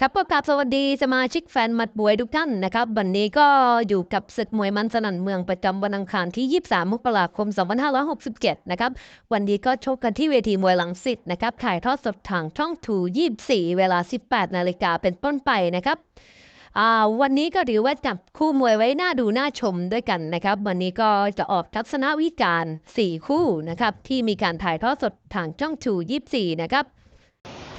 ครับก็กราบสวัสดีสมาชิกแฟนมัดมวยทุกท่านนะครับวันนี้ก็อยู่กับศึกมวยมันสนั่นเมืองประจำวันอังคารที่ 23 มกราคม 2567 นะครับ วันนี้ก็ชกกันที่เวทีมวยหลังสิทธ์นะครับถ่ายทอดสดทางช่องทู 24 เวลา 18 นาฬิกาเป็นต้นไปนะครับวันนี้ก็ถือว่าจับคู่มวยไว้น่าดูน่าชมด้วยกันนะครับ วันนี้ก็จะออกทัศนวิจารณ์4คู่นะครับที่มีการถ่ายทอดสดทางช่องทู 24 นะครับ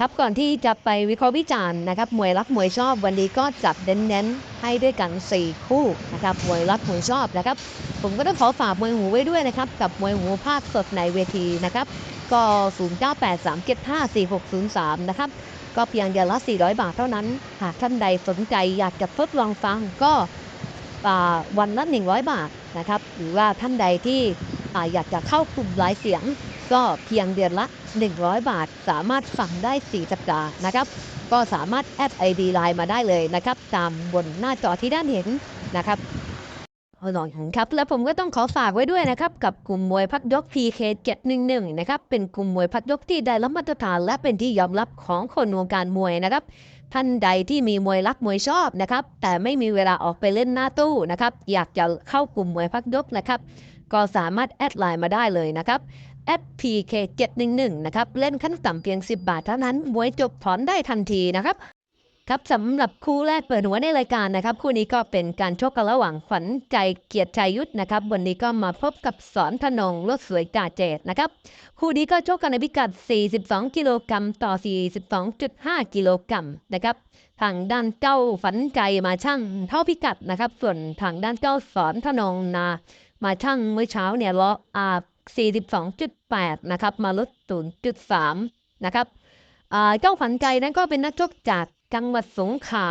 ครับก่อนที่จะไปวิเคราะห์วิจารณ์นะครับมวยรักมวยชอบวันนี้ก็จัดเน้นๆให้ด้วยกัน 4 คู่นะครับมวยรักมวยชอบนะครับผมก็ต้องขอฝากมวยหูไว้ด้วยนะครับกับมวยหูภาคสดในเวทีนะครับก็0983754603นะครับก็เพียงเดือนละ 400 บาทเท่านั้น หากท่านใดสนใจอยากจะทดลองฟังก็วันละ 100 บาทนะครับหรือว่าท่านใดที่อยากจะเข้ากลุ่มหลายเสียง ก็เพียงเดือนละ 100 บาท สามารถฟังได้ 4 สัปดาห์นะครับ ก็สามารถแอด ID Line มาได้เลยนะครับ ตามบนหน้าจอที่ด้านเห็นนะครับเอาลองเห็นครับแล้วผมก็ต้องขอฝากไว้ด้วยนะครับ กับกลุ่มมวยพักยก PK 711 นะครับ เป็นกลุ่มมวยพักยกที่ได้รับมาตรฐาน และเป็นที่ยอมรับของคนวงการมวยนะครับท่านใดที่มีมวยรักมวยชอบนะครับ แต่ไม่มีเวลาออกไปเล่นหน้าตู้นะครับ อยากจะเข้ากลุ่มมวยพักยกนะครับ ก็สามารถแอดไลน์มาได้เลยนะครับ FPK 711นะครับเล่นขั้นต่ำเพียง 10 บาทเท่านั้นมวยจบถอนได้ทันทีนะครับครับสำหรับคู่แรกเปิดหัวในรายการนะครับ คู่นี้ก็เป็นการชกกันระหว่างขวัญใจเกียรติชัยยุทธนะครับวันนี้ก็มาพบกับสอนธนงรถสวยจ่าเจตนะครับคู่นี้ก็ชกกันในพิกัด 42 กิโลกรัมต่อ 42.5 กิโลกรัมนะครับทางด้านเจ้าฝันใจมาช่างเท่าพิกัดนะครับ ส่วนทางด้านเจ้าสอนธนงนา มาช่างเมื่อเช้าเนี่ยล้ออา 42.8 นะครับ มาลด 0.3 นะครับเจ้าฝันใจนั้นก็เป็นนักชกจากจังหวัดสงขลา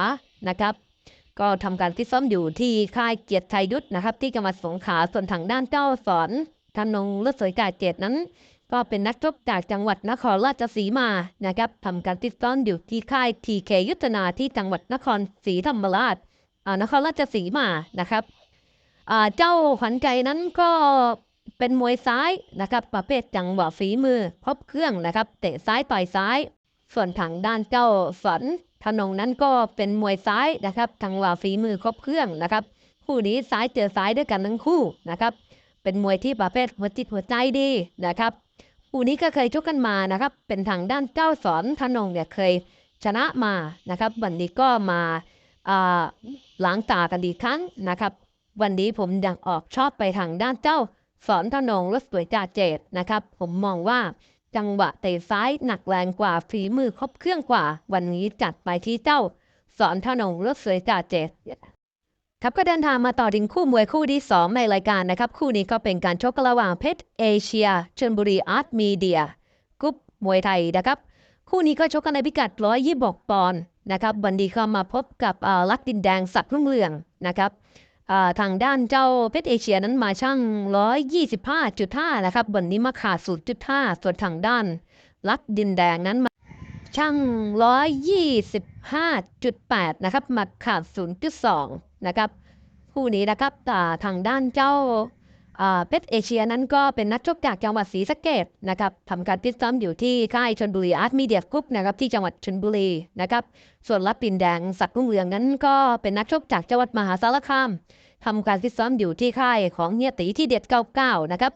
นะครับ ก็ทำการฟิตซ้อมอยู่ที่ค่ายเกียรติชัยยุทธนะครับ ที่จังหวัดสงขลาส่วนทางด้านเจ้าสอนธนงเลือดสวยกาเจตนั้น ก็เป็นนักชกจากจังหวัดนครราชสีมานะครับทำการฟิตซ้อมอยู่ที่ค่ายทีเคยุทธนาที่จังหวัดนครศรีธรรมราชอ่านครราชสีมานะครับอ่าเจ้าขวัญใจนั้นก็ เป็นมวยซ้ายนะครับประเภทจังหวะฝีมือครบเครื่องนะครับเตะซ้ายต่อยซ้าย ส่วนทางด้านเจ้าสอนธนงนั้นก็เป็นมวยซ้ายนะครับจังหวะฝีมือครบเครื่องนะครับคู่นี้ซ้ายเจอซ้ายด้วยกันทั้งคู่นะครับเป็นมวยที่ประเภทหัวจิตหัวใจดีนะครับคู่นี้ก็เคยชกกันมานะครับเป็นทางด้านเจ้าสอนธนงเนี่ยเคยชนะมานะครับวันนี้ก็มาอ่าล้างตากันอีกครั้งนะครับ วันนี้ผมอยากออกชอบไปทางด้านเจ้า สอนธนงรถสวยจ่าเจตนะครับ ผมมองว่าจังหวะเตะซ้ายหนักแรงกว่าฝีมือครบเครื่องกว่า วันนี้จัดไปที่เจ้า สอนธนงรถสวยจ่าเจตครับก็เดินทางมาต่อถึงคู่มวยคู่ที่ 2 ในรายการนะครับ คู่นี้ก็เป็นการชกระหว่างเพชรเอเชียชลบุรีอาร์ตมีเดียกรุ๊ปมวยไทยนะครับ คู่นี้ก็ชกกันในพิกัด 126 ปอนด์นะครับวันนี้ก็มาพบกับลักดินแดงสัตว์รุ่งเรืองนะครับ ทางด้านเจ้าเพชรเอเชียนั้นมาช่าง 125.5 นะครับ วันนี้มาขาด 0.5 ส่วนทางด้านลักดินแดงนั้นมาช่าง 125.8 นะครับ มาขาด 0.2 นะครับ คู่นี้นะครับแต่ทางด้านเจ้า เพชรเอเชียนั้นก็เป็นนักชกจากจังหวัดศรีสะเกดนะครับทำการฟิซ้อมอยู่ที่ค่ายชนบุรีอาร์ตมีเดียกรุ๊ปนะครับที่จังหวัดชนบุรีนะครับส่วนรับปินแดงสักดิ์รุ่งเรืองนั้นก็เป็นนักชกจากจังหวัดมหาสารคามทำการฟิซ้อมอยู่ที่ค่ายของเฮียตีที่เด็ด99นะครับ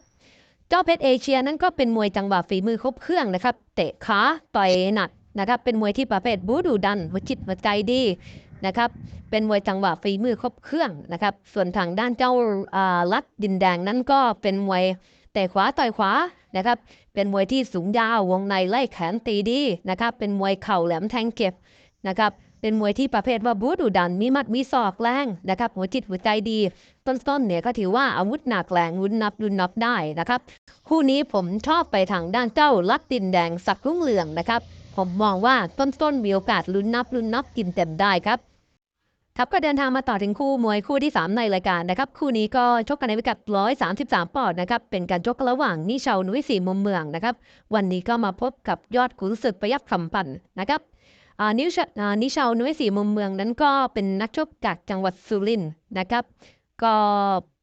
เจ้าเพชรเอเชียนั้นก็เป็นมวยจังหวะฝีมือครบเครื่องนะครับเตะขาต่อยหนัก นะครับเป็นมวยที่ประเภทบูดูดันหัวจิตหัวใจดีนะครับเป็นมวยจังหวะฝีมือครบเครื่องนะครับส่วนทางด้านเจ้าลัดดินแดงนั้นก็เป็นมวยแต่ขวาต่อยขวานะครับเป็นมวยที่สูงยาววงในไล่แขนตีดีนะครับเป็นมวยเข่าแหลมแทงเก็บนะครับเป็นมวยที่ประเภทว่าบูดูดันมีมัดมีศอกแรงนะครับหัวจิตหัวใจดี ต้นๆเนี่ยก็ถือว่าอาวุธหนักแรงรุนนับรุนนับได้นะครับคู่นี้ผมชอบไปทางด้านเจ้าลัดดินแดงสักรุ่งเรืองนะครับ ผมมองว่าต้นๆมีโอกาสลุ้นนับลุ้นนับกินเต็มได้ครับครับก็เดินทางมาต่อถึงคู่มวยคู่ที่ 3 ในรายการนะครับ คู่นี้ก็ชกกันในพิกัด 133 ปอนด์นะครับเป็นการชกระหว่างนิชาวนุ้ยสีมุมเมืองนะครับ วันนี้ก็มาพบกับยอดขุนศึกประยับคำพันนะครับนิชานิชาวนุ้ยสีมุมเมืองนั้นก็เป็นนักชกจากจังหวัดสุรินทร์นะครับ ก็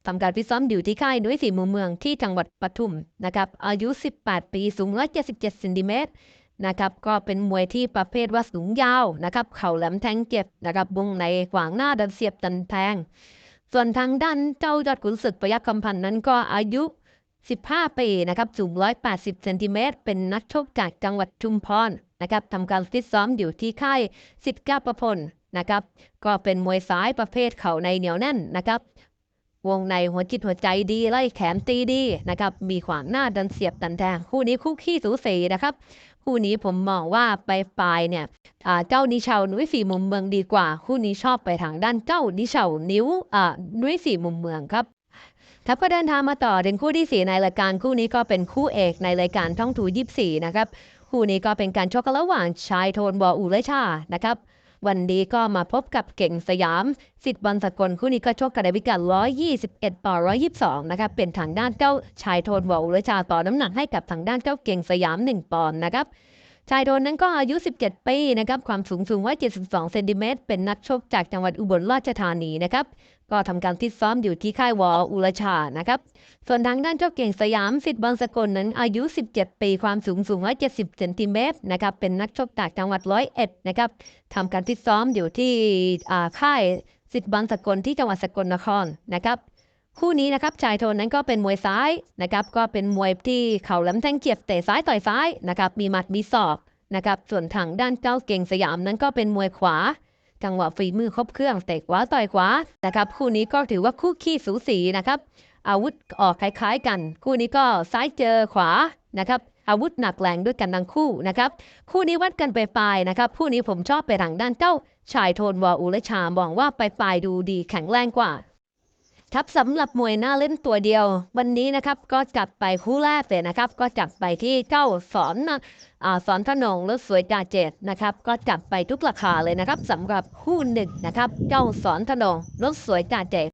ทำการฟิซ้อมอยู่ที่ค่ายนุ้ยสีมุมเมืองที่จังหวัดปทุมนะครับอายุ 18 ปีสูง 177เซนติเมตร นะครับก็เป็นมวยที่ประเภทว่าสูงยาวนะครับเข่าแหลมแทงเจ็บนะครับวงในขวางหน้าดันเสียบดันแทง ส่วนทางด้านเจ้ายอดขุนศึกประยักษ์คำพันธ์นั้นก็อายุ 15 ปีนะครับสูง 180 เซนติเมตรเป็นนักชกจากจังหวัดชุมพรนะครับทำการฟิตซ้อมอยู่ที่ค่ายสิทธิ์ก้าประพลนะครับก็เป็นมวยซ้ายประเภทเข่าในเหนียวแน่นนะครับวงในหัวจิตหัวใจดีไล่แขนตีดีนะครับมีขวางหน้าดันเสียบดันแทงคู่นี้คู่ขี้สูสีนะครับ คู่นี้ผมมองว่าไปปลายเนี่ยเจ้านิชาวนุ้ยสีมุมเมืองดีกว่า คู่นี้ชอบไปทางด้านเจ้านิชาวนิ้วนุ้ยสีมุมเมืองครับครับก็เดินทางมาต่อถึงคู่ที่ 4 ในรายการคู่นี้ก็เป็นคู่เอกในรายการท่องถูยิบสี่นะครับคู่นี้ก็เป็นการชกกันระหว่างชายโทนบออูและชานะครับ วันนี้ก็มาพบกับเก่งสยาม สิทธิ์บอลสกลคู่นี้ก็ชกกันในพิกัด 121 ต่อ 122 นะครับเป็นทางด้านเจ้าชายโทนวออูและชาต่อน้ำหนักให้กับทางด้านเจ้าเก่งสยาม 1 ปอนด์นะครับชายโทนนั้นก็อายุ 17 ปีนะครับ ความสูงสูง172 เซนติเมตร เป็นนักชกจากจังหวัดอุบลราชธานีนะครับ ก็ทำการฟิตซ้อมอยู่ที่ค่ายวออุรชานะครับ ส่วนทางด้านเจ้าเก่งสยามสิทธิ์บอลสกลนั้นอายุ 17 ปีความสูงสูง 170 เซนติเมตรนะครับ เป็นนักชกจากจังหวัดร้อยเอ็ดนะครับทำการฟิตซ้อมอยู่ที่ค่ายสิทธิ์บอลสกลที่จังหวัดสกลนครนะครับคู่นี้นะครับชายโทนนั้นก็เป็นมวยซ้ายนะครับก็เป็นมวยที่เข่าแหลมแทงเจียบเตะซ้ายต่อยซ้ายนะครับมีหมัดมีศอกนะครับส่วนทางด้านเจ้าเก่งสยามนั้นก็เป็นมวยขวา จังหวะฝีมือครบเครื่องเตะขวาต่อยขวานะครับคู่นี้ก็ถือว่าคู่ขี้สูสีนะครับอาวุธออกคล้ายๆกัน คู่นี้ก็ซ้ายเจอขวานะครับอาวุธหนักแรงด้วยกันทั้งคู่นะครับคู่นี้วัดกันไปปลายนะครับคู่นี้ผมชอบไปทางด้านเจ้าชายโทนวออุและชามองว่าไปปลายดูดีแข็งแรงกว่า ครับสำหรับมวยหน้าเล่นตัวเดียว วันนี้นะครับก็จัดไปคู่แรกเลยนะครับก็จัดไปที่เจ้าสอนอ่าสอนถนงรถสวยจ่าเจตนะครับก็จัดไปทุกราคาเลยนะครับสำหรับคู่หนึ่งนะครับเจ้าสอนถนงรถสวยจ่าเจต